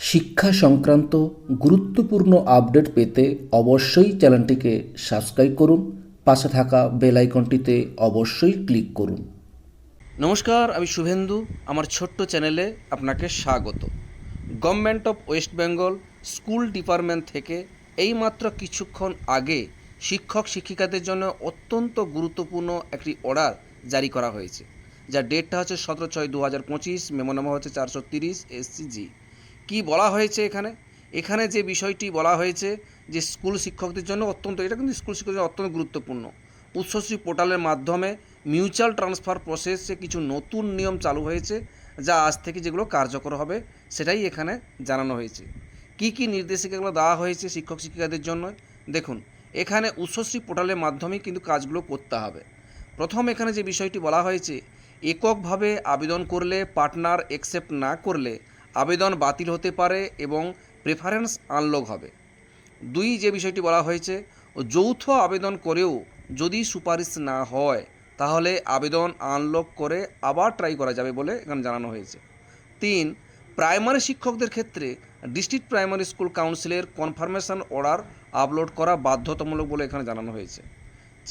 শিক্ষা সংক্রান্ত গুরুত্বপূর্ণ আপডেট পেতে অবশ্যই চ্যানেলটিকে সাবস্ক্রাইব করুন, পাশে থাকা বেল আইকনটিতে অবশ্যই ক্লিক করুন। নমস্কার, আমি শুভেন্দু। আমার ছোট্ট চ্যানেলে আপনাকে স্বাগত। Government of West Bengal school department থেকে এইমাত্র কিছুক্ষণ আগে শিক্ষক শিক্ষিকাদের জন্য অত্যন্ত গুরুত্বপূর্ণ একটি অর্ডার জারি করা হয়েছে। যার ডেটটা হচ্ছে সতেরো ছয় দু হাজার পঁচিশ মেমো নম্বর হচ্ছে চারশো তিরিশ এসসিজি কী বলা হয়েছে এখানে? এখানে যে বিষয়টি বলা হয়েছে যে স্কুল শিক্ষকদের জন্য অত্যন্ত, এটা কিন্তু স্কুল শিক্ষকদের অত্যন্ত গুরুত্বপূর্ণ। উচ্চশ্রী পোর্টালের মাধ্যমে মিউচুয়াল ট্রান্সফার প্রসেসে কিছু নতুন নিয়ম চালু হয়েছে, যা আজ থেকে যেগুলো কার্যকর হবে, সেটাই এখানে জানানো হয়েছে। কি কি নির্দেশিকাগুলো দেওয়া হয়েছে শিক্ষক শিক্ষিকাদের জন্য? দেখুন, এখানে উচ্চশ্রী পোর্টালের মাধ্যমেই কিন্তু কাজগুলো করতে হবে। প্রথম এখানে যে বিষয়টি বলা হয়েছে, এককভাবে আবেদন করলে, পার্টনার অ্যাকসেপ্ট না করলে আবেদন বাতিল হতে পারে এবং প্রেফারেন্স আনলক হবে। দুই, যে বিষয়টি বলা হয়েছে, যৌথ আবেদন করেও যদি সুপারিশ না হয়, তাহলে আবেদন আনলক করে আবার ট্রাই করা যাবে বলে এখানে জানানো হয়েছে। তিন প্রাইমারি শিক্ষকদের ক্ষেত্রে ডিস্ট্রিক্ট প্রাইমারি স্কুল কাউন্সিলের কনফার্মেশন অর্ডার আপলোড করা বাধ্যতামূলক বলে এখানে জানানো হয়েছে।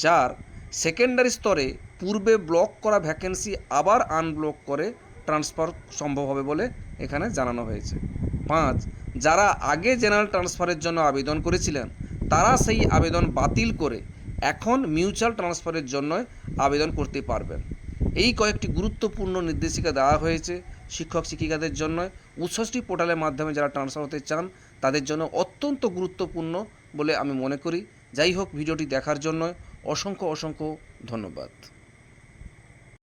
চার সেকেন্ডারি স্তরে পূর্বে ব্লক করা ভ্যাকেন্সি আবার আনব্লক করে ট্রান্সফার সম্ভব হবে বলে এখানে জানানো হয়েছে। পাঁচ, যারা আগে জেনারেল ট্রান্সফারের জন্য আবেদন করেছিলেন, তারা সেই আবেদন বাতিল করে এখন মিউচুয়াল ট্রান্সফারের জন্য আবেদন করতে পারবেন। এই কয়েকটি গুরুত্বপূর্ণ নির্দেশিকা দেওয়া হয়েছে শিক্ষক শিক্ষিকাদের জন্য। উচ্ছষ্টি পোর্টালের মাধ্যমে যারা ট্রান্সফার হতে চান, তাদের জন্য অত্যন্ত গুরুত্বপূর্ণ বলে আমি মনে করি। যাই হোক, ভিডিওটি দেখার জন্য অসংখ্য অসংখ্য ধন্যবাদ।